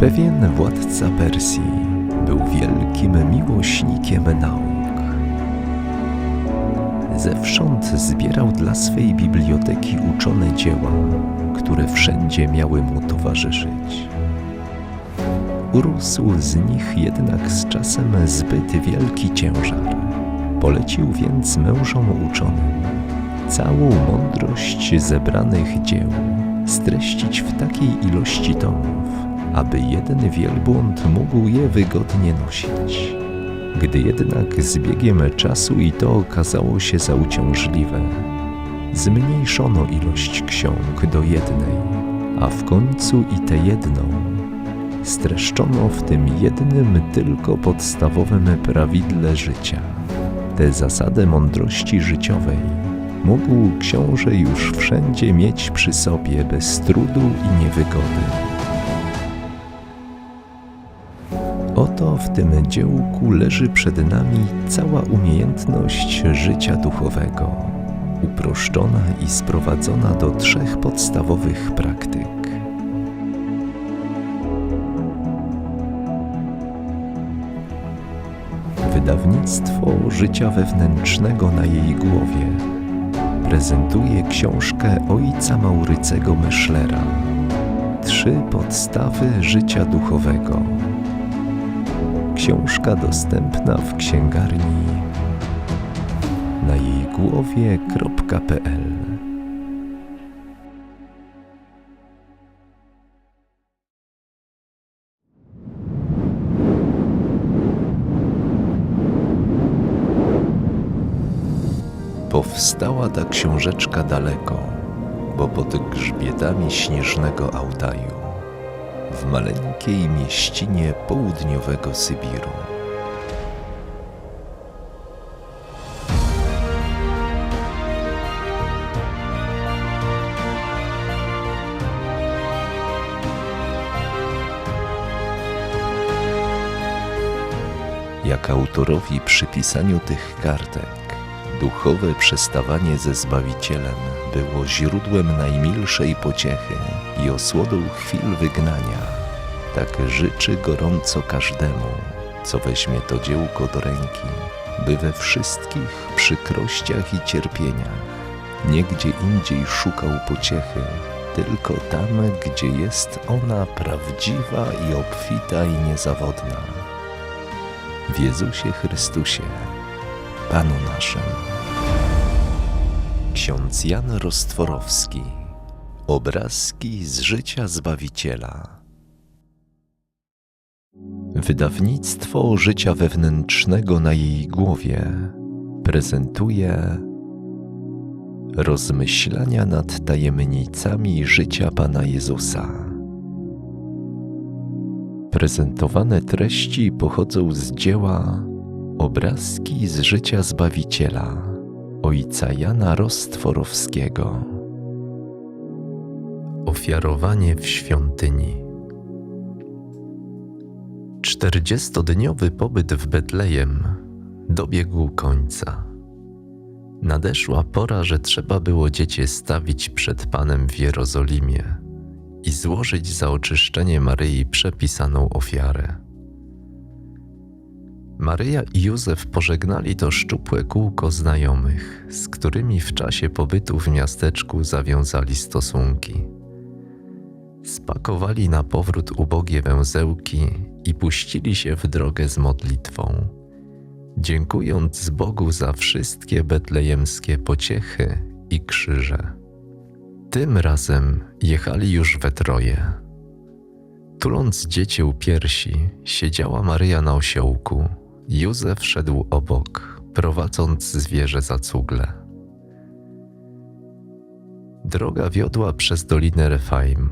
Pewien władca Persji był wielkim miłośnikiem nauk. Zewsząd zbierał dla swej biblioteki uczone dzieła, które wszędzie miały mu towarzyszyć. Urósł z nich jednak z czasem zbyt wielki ciężar. Polecił więc mężom uczonym całą mądrość zebranych dzieł streścić w takiej ilości tomów, aby jeden wielbłąd mógł je wygodnie nosić. Gdy jednak z biegiem czasu i to okazało się za uciążliwe, zmniejszono ilość ksiąg do jednej, a w końcu i tę jedną streszczono w tym jednym tylko podstawowym prawidle życia. Tę zasadę mądrości życiowej mógł książę już wszędzie mieć przy sobie bez trudu i niewygody. Oto w tym dziełku leży przed nami cała umiejętność życia duchowego, uproszczona i sprowadzona do trzech podstawowych praktyk. Wydawnictwo życia wewnętrznego na jej głowie prezentuje książkę ojca Maurycego Myślera Trzy podstawy życia duchowego. Książka dostępna w księgarni. Na jej głowie.pl Powstała ta książeczka daleko, bo pod grzbietami śnieżnego Altaju, w maleńkiej mieścinie południowego Sybiru. Jak autorowi przy pisaniu tych kartek duchowe przestawanie ze Zbawicielem było źródłem najmilszej pociechy i osłodą chwil wygnania. Tak życzy gorąco każdemu, co weźmie to dziełko do ręki, by we wszystkich przykrościach i cierpieniach niegdzie indziej szukał pociechy, tylko tam, gdzie jest ona prawdziwa i obfita i niezawodna. W Jezusie Chrystusie, Panu naszym. Ksiądz Jan Rostworowski. Obrazki z życia Zbawiciela. Wydawnictwo życia wewnętrznego na jej głowie prezentuje rozmyślania nad tajemnicami życia Pana Jezusa. Prezentowane treści pochodzą z dzieła Obrazki z życia Zbawiciela ojca Jana Rostworowskiego. Ofiarowanie w świątyni. Czterdziestodniowy pobyt w Betlejem dobiegł końca. Nadeszła pora, że trzeba było dziecię stawić przed Panem w Jerozolimie i złożyć za oczyszczenie Maryi przepisaną ofiarę. Maryja i Józef pożegnali to szczupłe kółko znajomych, z którymi w czasie pobytu w miasteczku zawiązali stosunki. Spakowali na powrót ubogie węzełki i puścili się w drogę z modlitwą, dziękując Bogu za wszystkie betlejemskie pociechy i krzyże. Tym razem jechali już we troje. Tuląc dziecię u piersi, siedziała Maryja na osiołku, Józef szedł obok, prowadząc zwierzę za cugle. Droga wiodła przez dolinę Refaim.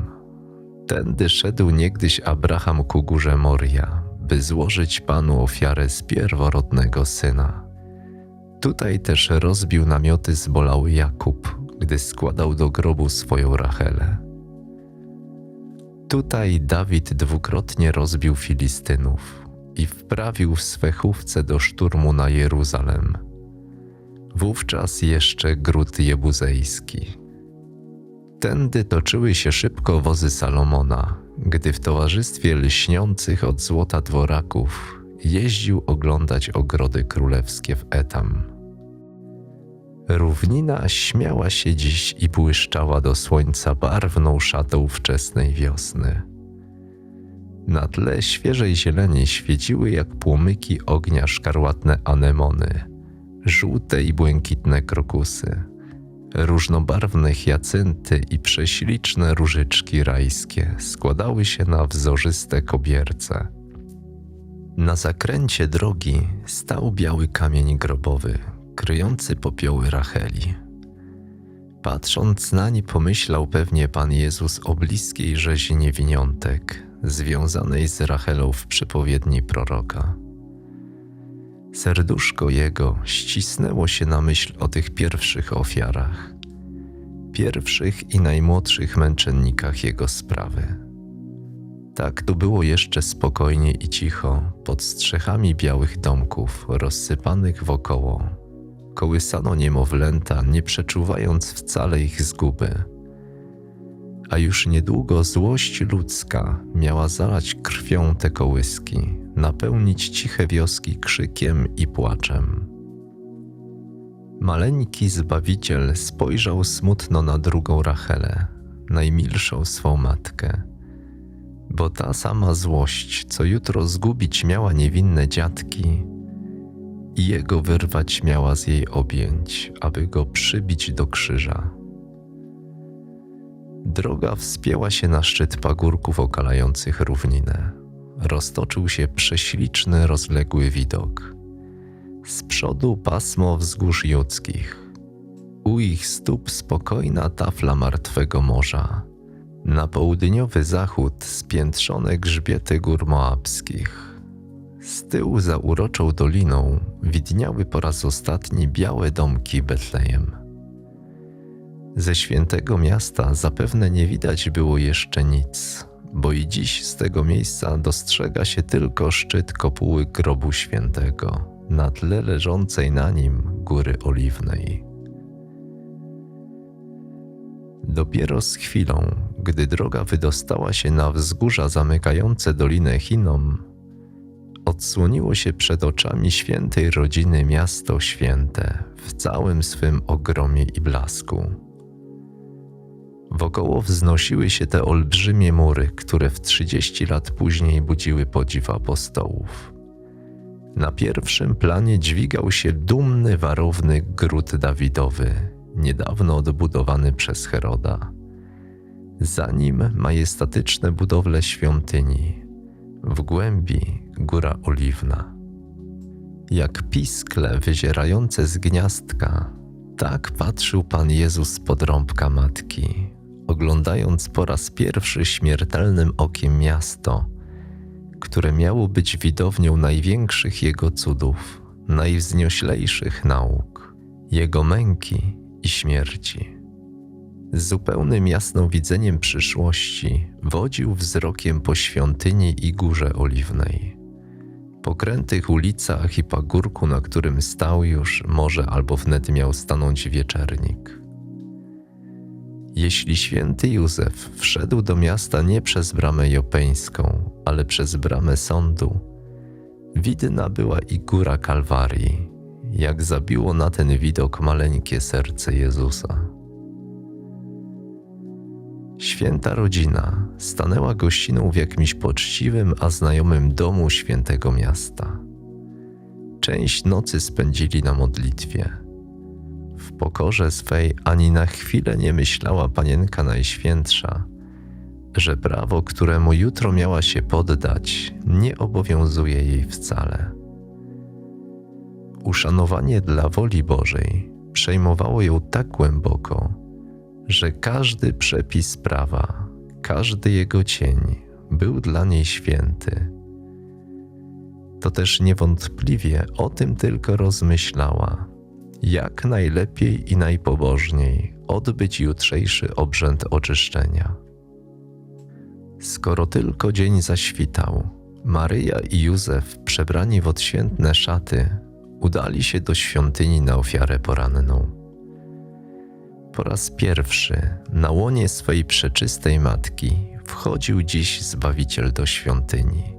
Tędy szedł niegdyś Abraham ku górze Moria, by złożyć Panu ofiarę z pierworodnego syna. Tutaj też rozbił namioty zbolały Jakub, gdy składał do grobu swoją Rachelę. Tutaj Dawid dwukrotnie rozbił Filistynów, i wprawił w swe chówce do szturmu na Jeruzalem. Wówczas jeszcze gród jebuzejski. Tędy toczyły się szybko wozy Salomona, gdy w towarzystwie lśniących od złota dworaków jeździł oglądać ogrody królewskie w Etam. Równina śmiała się dziś i błyszczała do słońca barwną szatą wczesnej wiosny. Na tle świeżej zieleni świeciły jak płomyki ognia szkarłatne anemony, żółte i błękitne krokusy, różnobarwne hiacynty i prześliczne różyczki rajskie składały się na wzorzyste kobierce. Na zakręcie drogi stał biały kamień grobowy, kryjący popioły Racheli. Patrząc nań, pomyślał pewnie Pan Jezus o bliskiej rzezi niewiniątek, związanej z Rachelą w przypowiedni proroka. Serduszko jego ścisnęło się na myśl o tych pierwszych ofiarach, pierwszych i najmłodszych męczennikach jego sprawy. Tak tu było jeszcze spokojnie i cicho, pod strzechami białych domków rozsypanych wokoło. Kołysano niemowlęta, nie przeczuwając wcale ich zguby. A już niedługo złość ludzka miała zalać krwią te kołyski, napełnić ciche wioski krzykiem i płaczem. Maleńki Zbawiciel spojrzał smutno na drugą Rachelę, najmilszą swą matkę bo ta sama złość, co jutro zgubić miała niewinne dziadki, i jego wyrwać miała z jej objęć, aby go przybić do krzyża. Droga wspięła się na szczyt pagórków okalających równinę. Roztoczył się prześliczny, rozległy widok. Z przodu pasmo wzgórz judzkich. U ich stóp spokojna tafla martwego morza na południowy zachód spiętrzone grzbiety gór moabskich. Z tyłu za uroczą doliną widniały po raz ostatni białe domki Betlejem. Ze świętego miasta zapewne nie widać było jeszcze nic, bo i dziś z tego miejsca dostrzega się tylko szczyt kopuły grobu świętego, na tle leżącej na nim góry oliwnej. Dopiero z chwilą, gdy droga wydostała się na wzgórza zamykające Dolinę Chinom, odsłoniło się przed oczami świętej rodziny miasto święte w całym swym ogromie i blasku. Wokoło wznosiły się te olbrzymie mury, które w trzydzieści lat później budziły podziw apostołów. Na pierwszym planie dźwigał się dumny, warowny gród Dawidowy, niedawno odbudowany przez Heroda. Za nim majestatyczne budowle świątyni, w głębi góra oliwna. Jak piskle wyzierające z gniazdka, tak patrzył Pan Jezus pod rąbka matki, oglądając po raz pierwszy śmiertelnym okiem miasto, które miało być widownią największych Jego cudów, najwznioślejszych nauk, Jego męki i śmierci. Z zupełnym jasnowidzeniem przyszłości wodził wzrokiem po świątyni i górze oliwnej. Po krętych ulicach i pagórku, na którym stał już, może albo wnet miał stanąć wieczernik. Jeśli święty Józef wszedł do miasta nie przez bramę jopeńską, ale przez bramę sądu, widna była i góra Kalwarii, jak zabiło na ten widok maleńkie serce Jezusa. Święta rodzina stanęła gościną w jakimś poczciwym, a znajomym domu świętego miasta. Część nocy spędzili na modlitwie. W pokorze swej ani na chwilę nie myślała panienka najświętsza, że prawo, któremu jutro miała się poddać, nie obowiązuje jej wcale. Uszanowanie dla woli Bożej przejmowało ją tak głęboko, że każdy przepis prawa, każdy jego cień był dla niej święty. To też niewątpliwie o tym tylko rozmyślała, jak najlepiej i najpobożniej odbyć jutrzejszy obrzęd oczyszczenia. Skoro tylko dzień zaświtał, Maryja i Józef, przebrani w odświętne szaty, udali się do świątyni na ofiarę poranną po raz pierwszy na łonie swej przeczystej matki wchodził dziś Zbawiciel do świątyni.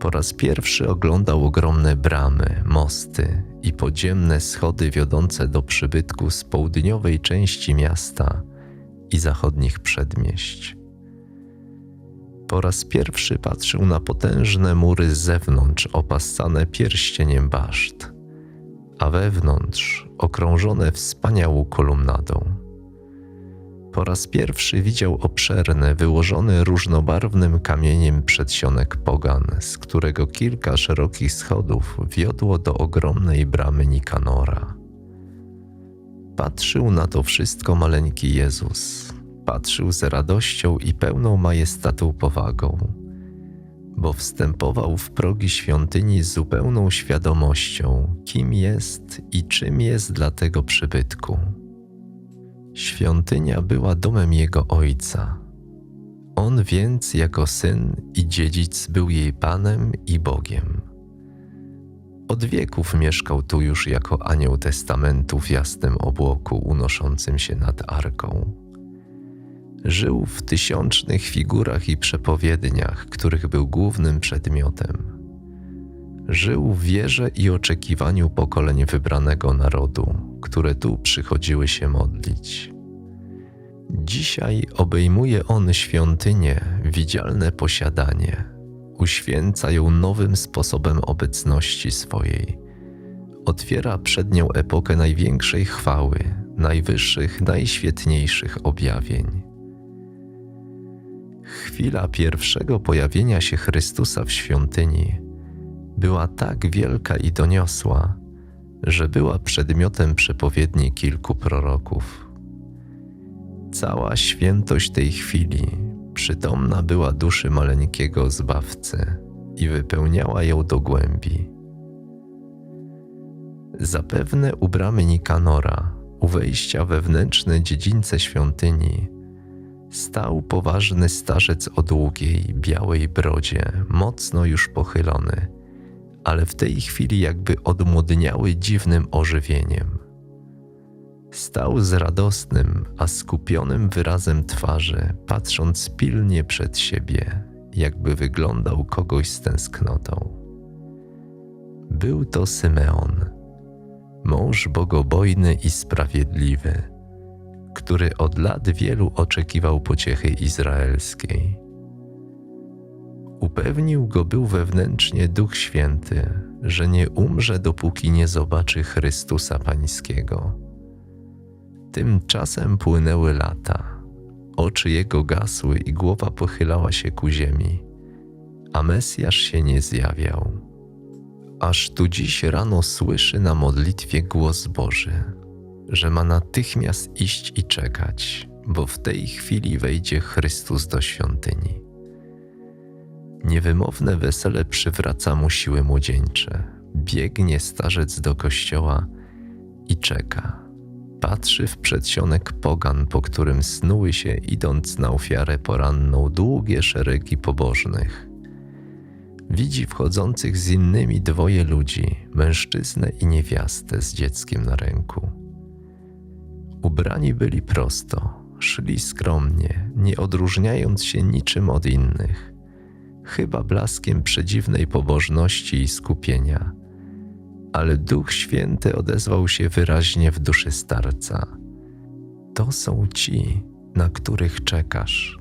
Po raz pierwszy oglądał ogromne bramy, mosty i podziemne schody wiodące do przybytku z południowej części miasta i zachodnich przedmieść. Po raz pierwszy patrzył na potężne mury z zewnątrz opassane pierścieniem baszt, a wewnątrz okrążone wspaniałą kolumnadą. Po raz pierwszy widział obszerny, wyłożony różnobarwnym kamieniem przedsionek pogan, z którego kilka szerokich schodów wiodło do ogromnej bramy Nikanora. Patrzył na to wszystko maleńki Jezus. Patrzył z radością i pełną majestatą powagą, bo wstępował w progi świątyni z zupełną świadomością, kim jest i czym jest dla tego przybytku. Świątynia była domem jego ojca. On więc, jako syn i dziedzic, był jej panem i Bogiem. Od wieków mieszkał tu już jako anioł testamentu w jasnym obłoku unoszącym się nad arką. Żył w tysiącznych figurach i przepowiedniach, których był głównym przedmiotem. Żył w wierze i oczekiwaniu pokoleń wybranego narodu, które tu przychodziły się modlić. Dzisiaj obejmuje on świątynię, widzialne posiadanie, uświęca ją nowym sposobem obecności swojej. Otwiera przed nią epokę największej chwały, najwyższych, najświetniejszych objawień. Chwila pierwszego pojawienia się Chrystusa w świątyni była tak wielka i doniosła, że była przedmiotem przepowiedni kilku proroków. Cała świętość tej chwili przytomna była duszy maleńkiego zbawcy i wypełniała ją do głębi. Zapewne u bramy Nikanora, u wejścia wewnętrzne dziedzińce świątyni, stał poważny starzec o długiej, białej brodzie, mocno już pochylony, ale w tej chwili jakby odmłodniały dziwnym ożywieniem. Stał z radosnym, a skupionym wyrazem twarzy, patrząc pilnie przed siebie, jakby wyglądał kogoś z tęsknotą. Był to Symeon, mąż bogobojny i sprawiedliwy, który od lat wielu oczekiwał pociechy izraelskiej. Upewnił go był wewnętrznie Duch Święty, że nie umrze, dopóki nie zobaczy Chrystusa Pańskiego. Tymczasem płynęły lata, oczy jego gasły i głowa pochylała się ku ziemi, a Mesjasz się nie zjawiał. Aż tu dziś rano słyszy na modlitwie głos Boży, że ma natychmiast iść i czekać, bo w tej chwili wejdzie Chrystus do świątyni. Niewymowne wesele przywraca mu siły młodzieńcze. Biegnie starzec do kościoła i czeka. Patrzy w przedsionek pogan, po którym snuły się, idąc na ofiarę poranną, długie szeregi pobożnych. Widzi wchodzących z innymi dwoje ludzi, mężczyznę i niewiastę z dzieckiem na ręku. Ubrani byli prosto, szli skromnie, nie odróżniając się niczym od innych, chyba blaskiem przedziwnej pobożności i skupienia. Ale Duch Święty odezwał się wyraźnie w duszy starca. To są ci, na których czekasz.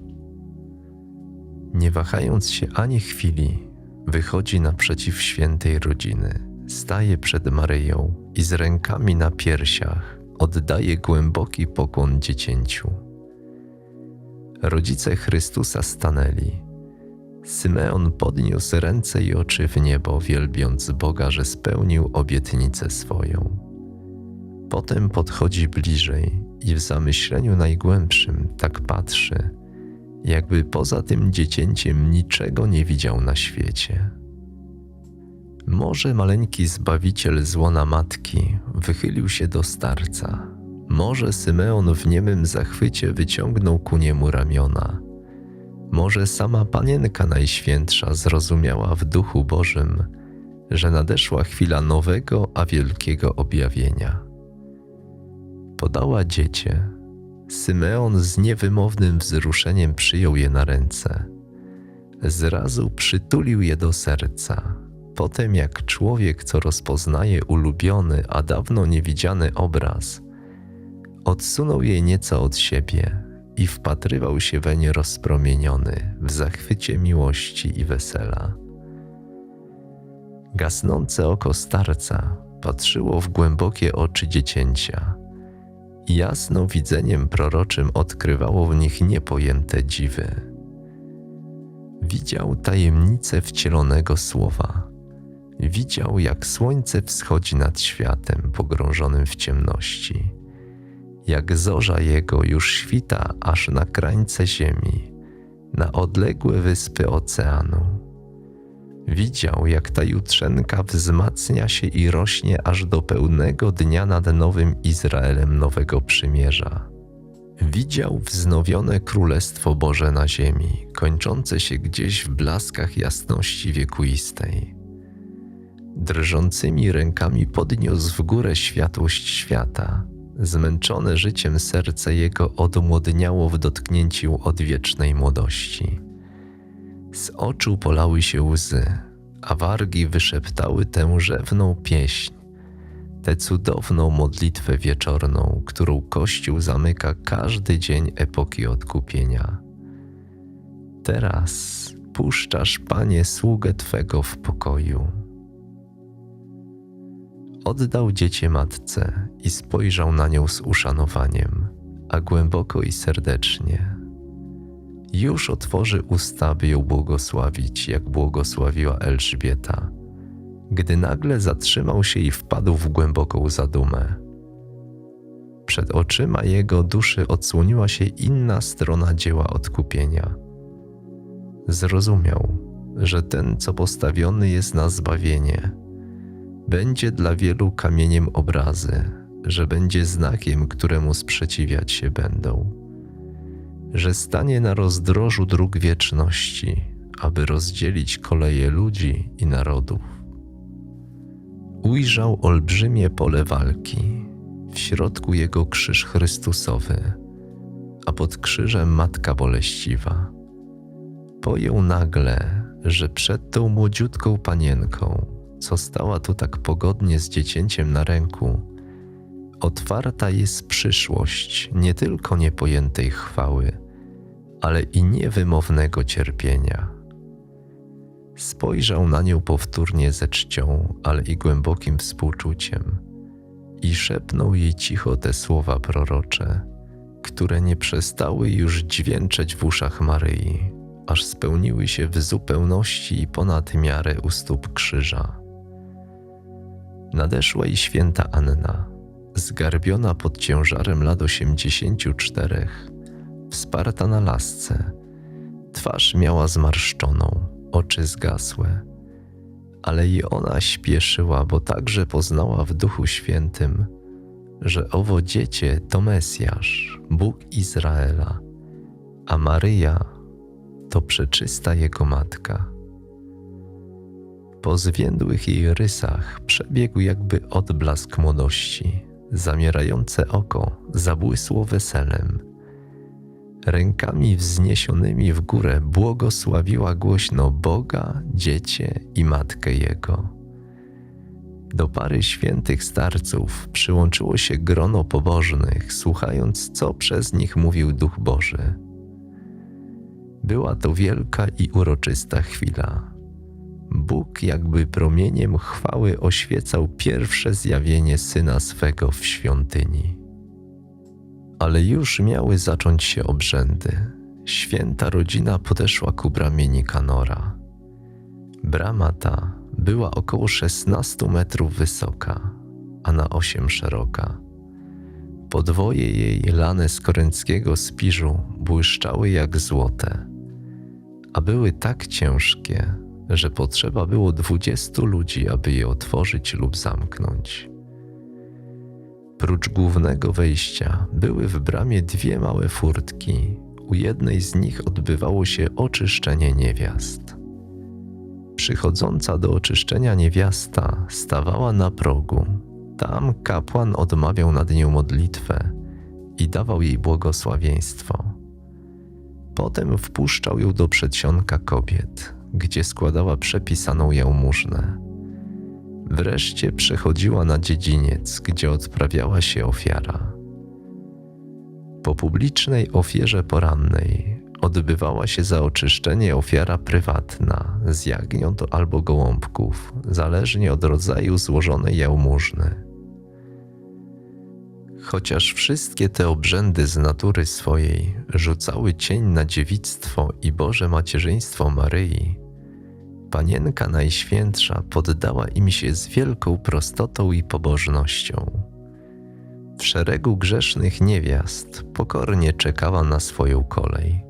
Nie wahając się ani chwili, wychodzi naprzeciw świętej rodziny, staje przed Maryją i z rękami na piersiach oddaje głęboki pokłon dziecięciu. Rodzice Chrystusa stanęli. Symeon podniósł ręce i oczy w niebo, wielbiąc Boga, że spełnił obietnicę swoją. Potem podchodzi bliżej i w zamyśleniu najgłębszym tak patrzy, jakby poza tym dziecięciem niczego nie widział na świecie. Może maleńki zbawiciel z łona matki wychylił się do starca. Może Symeon w niemym zachwycie wyciągnął ku niemu ramiona. Może sama Panienka Najświętsza zrozumiała w Duchu Bożym, że nadeszła chwila nowego, a wielkiego objawienia. Podała dziecię, Symeon z niewymownym wzruszeniem przyjął je na ręce. Zrazu przytulił je do serca. Potem, jak człowiek, co rozpoznaje ulubiony, a dawno niewidziany obraz, odsunął je nieco od siebie i wpatrywał się weń rozpromieniony w zachwycie miłości i wesela. Gasnące oko starca patrzyło w głębokie oczy dziecięcia jasno widzeniem proroczym odkrywało w nich niepojęte dziwy. Widział tajemnicę wcielonego słowa. Widział, jak słońce wschodzi nad światem pogrążonym w ciemności, jak zorza jego już świta aż na krańce ziemi, na odległe wyspy oceanu. Widział, jak ta jutrzenka wzmacnia się i rośnie aż do pełnego dnia nad nowym Izraelem Nowego Przymierza. Widział wznowione Królestwo Boże na ziemi, kończące się gdzieś w blaskach jasności wiekuistej. Drżącymi rękami podniósł w górę światłość świata. Zmęczone życiem serce jego odmłodniało w dotknięciu odwiecznej młodości. Z oczu polały się łzy, a wargi wyszeptały tę rzewną pieśń, tę cudowną modlitwę wieczorną, którą Kościół zamyka każdy dzień epoki odkupienia. Teraz puszczasz, Panie, sługę Twego w pokoju. Oddał dziecię matce i spojrzał na nią z uszanowaniem, a głęboko i serdecznie. Już otworzy usta, by ją błogosławić, jak błogosławiła Elżbieta, gdy nagle zatrzymał się i wpadł w głęboką zadumę. Przed oczyma jego duszy odsłoniła się inna strona dzieła odkupienia. Zrozumiał, że ten, co postawiony jest na zbawienie, będzie dla wielu kamieniem obrazy, że będzie znakiem, któremu sprzeciwiać się będą, że stanie na rozdrożu dróg wieczności, aby rozdzielić koleje ludzi i narodów. Ujrzał olbrzymie pole walki, w środku jego krzyż Chrystusowy, a pod krzyżem Matka Boleściwa. Pojął nagle, że przed tą młodziutką panienką, co stała tu tak pogodnie z dziecięciem na ręku, otwarta jest przyszłość nie tylko niepojętej chwały, ale i niewymownego cierpienia. Spojrzał na nią powtórnie ze czcią, ale i głębokim współczuciem i szepnął jej cicho te słowa prorocze, które nie przestały już dźwięczeć w uszach Maryi, aż spełniły się w zupełności i ponad miarę u stóp krzyża. Nadeszła i święta Anna, zgarbiona pod ciężarem lat osiemdziesięciu czterech, wsparta na lasce. Twarz miała zmarszczoną, oczy zgasłe, ale i ona śpieszyła, bo także poznała w Duchu Świętym, że owo dziecię to Mesjasz, Bóg Izraela, a Maryja to przeczysta Jego Matka. Po zwiędłych jej rysach przebiegł jakby odblask młodości. Zamierające oko zabłysło weselem. Rękami wzniesionymi w górę błogosławiła głośno Boga, Dziecię i Matkę Jego. Do pary świętych starców przyłączyło się grono pobożnych, słuchając, co przez nich mówił Duch Boży. Była to wielka i uroczysta chwila. Bóg jakby promieniem chwały oświecał pierwsze zjawienie syna swego w świątyni. Ale już miały zacząć się obrzędy. Święta rodzina podeszła ku bramie Nikanora. Brama ta była około 16 metrów wysoka, a na 8 szeroka. Podwoje jej lane z korynckiego spiżu błyszczały jak złote, a były tak ciężkie, że potrzeba było dwudziestu ludzi, aby je otworzyć lub zamknąć. Prócz głównego wejścia były w bramie dwie małe furtki. U jednej z nich odbywało się oczyszczenie niewiast. Przychodząca do oczyszczenia niewiasta stawała na progu. Tam kapłan odmawiał nad nią modlitwę i dawał jej błogosławieństwo. Potem wpuszczał ją do przedsionka kobiet, gdzie składała przepisaną jałmużnę. Wreszcie przechodziła na dziedziniec, gdzie odprawiała się ofiara. Po publicznej ofierze porannej odbywała się za oczyszczenie ofiara prywatna z jagniąt albo gołąbków, zależnie od rodzaju złożonej jałmużny. Chociaż wszystkie te obrzędy z natury swojej rzucały cień na dziewictwo i Boże macierzyństwo Maryi, Panienka Najświętsza poddała im się z wielką prostotą i pobożnością. W szeregu grzesznych niewiast pokornie czekała na swoją kolej.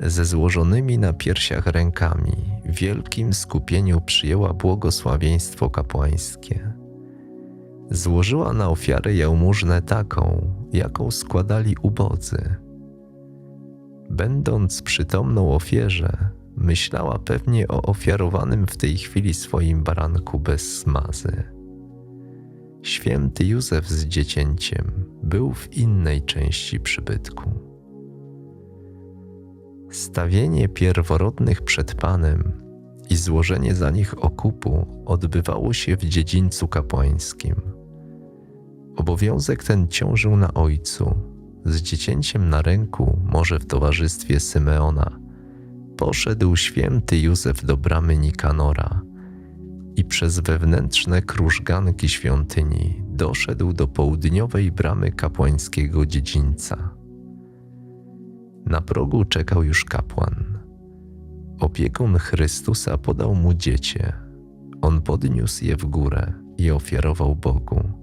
Ze złożonymi na piersiach rękami w wielkim skupieniu przyjęła błogosławieństwo kapłańskie. Złożyła na ofiarę jałmużnę taką, jaką składali ubodzy. Będąc przytomną ofierze, myślała pewnie o ofiarowanym w tej chwili swoim baranku bez smazy. Święty Józef z dziecięciem był w innej części przybytku. Stawienie pierworodnych przed Panem i złożenie za nich okupu odbywało się w dziedzińcu kapłańskim. Obowiązek ten ciążył na ojcu, z dziecięciem na ręku, może w towarzystwie Symeona, poszedł święty Józef do bramy Nikanora i przez wewnętrzne krużganki świątyni doszedł do południowej bramy kapłańskiego dziedzińca. Na progu czekał już kapłan. Opiekun Chrystusa podał mu dziecię. On podniósł je w górę i ofiarował Bogu.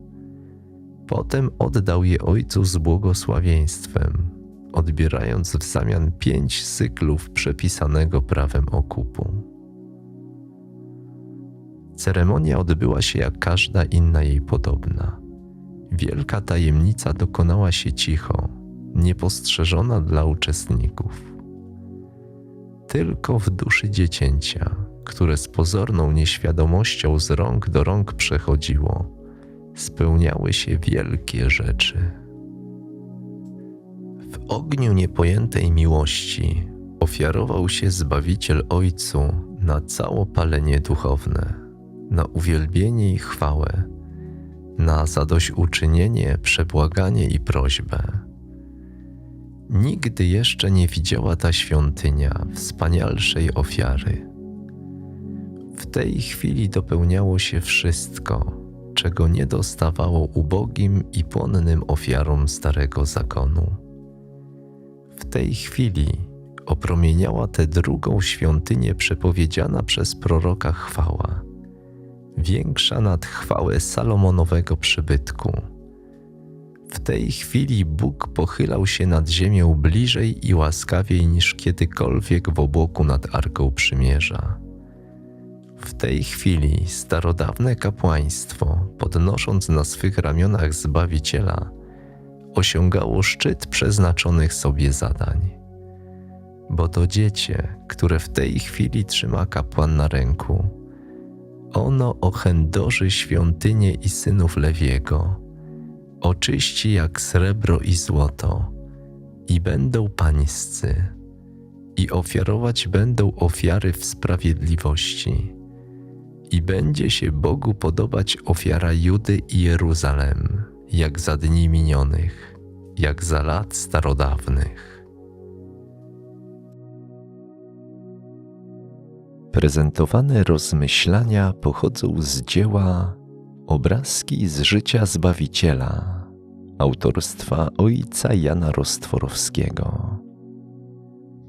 Potem oddał je ojcu z błogosławieństwem, odbierając w zamian pięć cyklów przepisanego prawem okupu. Ceremonia odbyła się jak każda inna jej podobna. Wielka tajemnica dokonała się cicho, niepostrzeżona dla uczestników. Tylko w duszy dziecięcia, które z pozorną nieświadomością z rąk do rąk przechodziło, spełniały się wielkie rzeczy. W ogniu niepojętej miłości ofiarował się Zbawiciel Ojcu na całopalenie duchowne, na uwielbienie i chwałę, na zadośćuczynienie, przebłaganie i prośbę. Nigdy jeszcze nie widziała ta świątynia wspanialszej ofiary. W tej chwili dopełniało się wszystko, czego nie dostawało ubogim i płonnym ofiarom Starego Zakonu. W tej chwili opromieniała tę drugą świątynię przepowiedziana przez proroka chwała, większa nad chwałę Salomonowego przybytku. W tej chwili Bóg pochylał się nad ziemią bliżej i łaskawiej niż kiedykolwiek w obłoku nad Arką Przymierza. W tej chwili starodawne kapłaństwo, podnosząc na swych ramionach Zbawiciela, osiągało szczyt przeznaczonych sobie zadań. Bo to dziecię, które w tej chwili trzyma kapłan na ręku, ono ochędoży świątynię i synów Lewiego, oczyści jak srebro i złoto, i będą pańscy, i ofiarować będą ofiary w sprawiedliwości i będzie się Bogu podobać ofiara Judy i Jeruzalem, jak za dni minionych, jak za lat starodawnych. Prezentowane rozmyślania pochodzą z dzieła Obrazki z życia Zbawiciela autorstwa ojca Jana Rostworowskiego.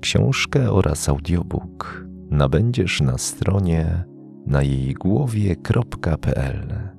Książkę oraz audiobook nabędziesz na stronie na jej głowie.pl.